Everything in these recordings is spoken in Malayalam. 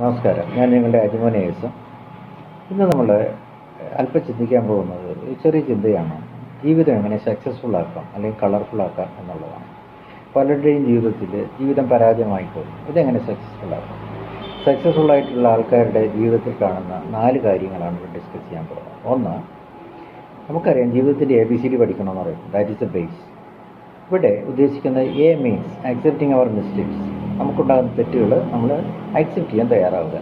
നമസ്കാരം. ഞാൻ നിങ്ങളുടെ അജ്മോൻ യേസും ഇന്ന് നമ്മൾ അല്പം ചിന്തിക്കാൻ പോകുന്നത് ചെറിയ ചിന്തയാണ്. ജീവിതം എങ്ങനെ സക്സസ്ഫുൾ ആക്കാം അല്ലെങ്കിൽ കളർഫുൾ ആക്കാം എന്നുള്ളതാണ്. പലരുടെയും ജീവിതത്തിൽ ജീവിതം പരാജയമായിപ്പോകും ഇതെങ്ങനെ സക്സസ്ഫുൾ ആക്കാം? സക്സസ്ഫുൾ ആയിട്ടുള്ള ആൾക്കാരുടെ ജീവിതത്തിൽ കാണുന്ന നാല് കാര്യങ്ങളാണ് ഇവിടെ ഡിസ്കസ് ചെയ്യാൻ പോകുന്നത്. ഒന്ന് നമുക്കറിയാം ജീവിതത്തിന്റെ എ ബി സി ഡി പഠിക്കണമെന്ന് പറയും ദാറ്റ് ഈസ് എ ബേസ് ഇവിടെ ഉദ്ദേശിക്കുന്നത് A means accepting our mistakes നമുക്കുണ്ടാകുന്ന തെറ്റുകൾ നമ്മൾ അക്സെപ്റ്റ് ചെയ്യാൻ തയ്യാറാവുക.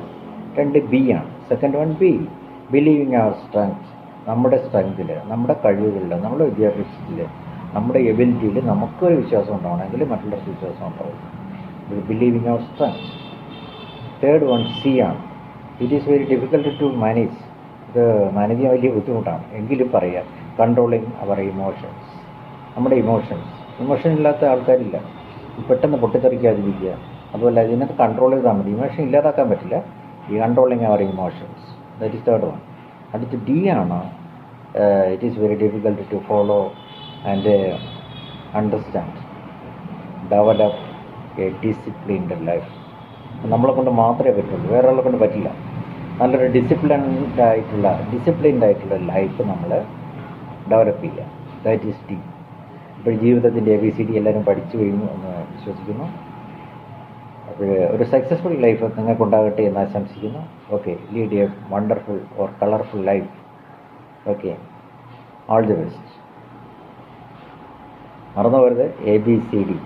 രണ്ട് ബി ആണ്. Second one B believing our strength നമ്മുടെ സ്ട്രെങ്തിൽ നമ്മുടെ കഴിവുകളിൽ നമ്മുടെ വിദ്യാഭ്യാസത്തിൽ നമ്മുടെ എബിലിറ്റിയിൽ നമുക്കൊരു വിശ്വാസം ഉണ്ടാവണമെങ്കിൽ മറ്റുള്ളവർക്ക് വിശ്വാസം ഉണ്ടാവും. Believing our strength third one C ആണ്. It is very difficult to manage ഇത് മാനേജ് ചെയ്യാൻ വലിയ ബുദ്ധിമുട്ടാണ്. എങ്കിലും പറയാം കൺട്രോളിങ് അവർ ഇമോഷൻസ് നമ്മുടെ ഇമോഷൻസ് ഇമോഷൻ ഇല്ലാത്ത ആൾക്കാരില്ല. പെട്ടെന്ന് പൊട്ടിത്തെറിക്കാതിരിക്കുക. അതുപോലെ ഇതിനകത്ത് കൺട്രോൾ ചെയ്താൽ മതി. ഇമോഷൻ ഇല്ലാതാക്കാൻ പറ്റില്ല. ഈ controlling our emotions that is third one അടുത്ത് ഡി ആണ്. It is very difficult to follow and understand develop a disciplined life നമ്മളെ കൊണ്ട് മാത്രമേ പറ്റുള്ളൂ. വേറെ ആളെ കൊണ്ട് പറ്റില്ല. നല്ലൊരു ഡിസിപ്ലിൻഡ് ആയിട്ടുള്ള ഡിസിപ്ലിൻഡ് ആയിട്ടുള്ള ലൈഫ് നമ്മൾ ഡെവലപ്പ് ചെയ്യുക. ദാറ്റ് ഈസ് ഡി ഇപ്പോൾ ജീവിതത്തിന്റെ എ ബി സി ഡി എല്ലാവരും പഠിച്ചു കഴിഞ്ഞു എന്ന് വിശ്വസിക്കുന്നു. അപ്പോൾ ഒരു സക്സസ്ഫുൾ ലൈഫ് നിങ്ങൾക്കുണ്ടാകട്ടെ എന്ന് ആശംസിക്കുന്നു. Okay lead a wonderful or colourful life okay all the best മറന്നു എ ബി സി ഡി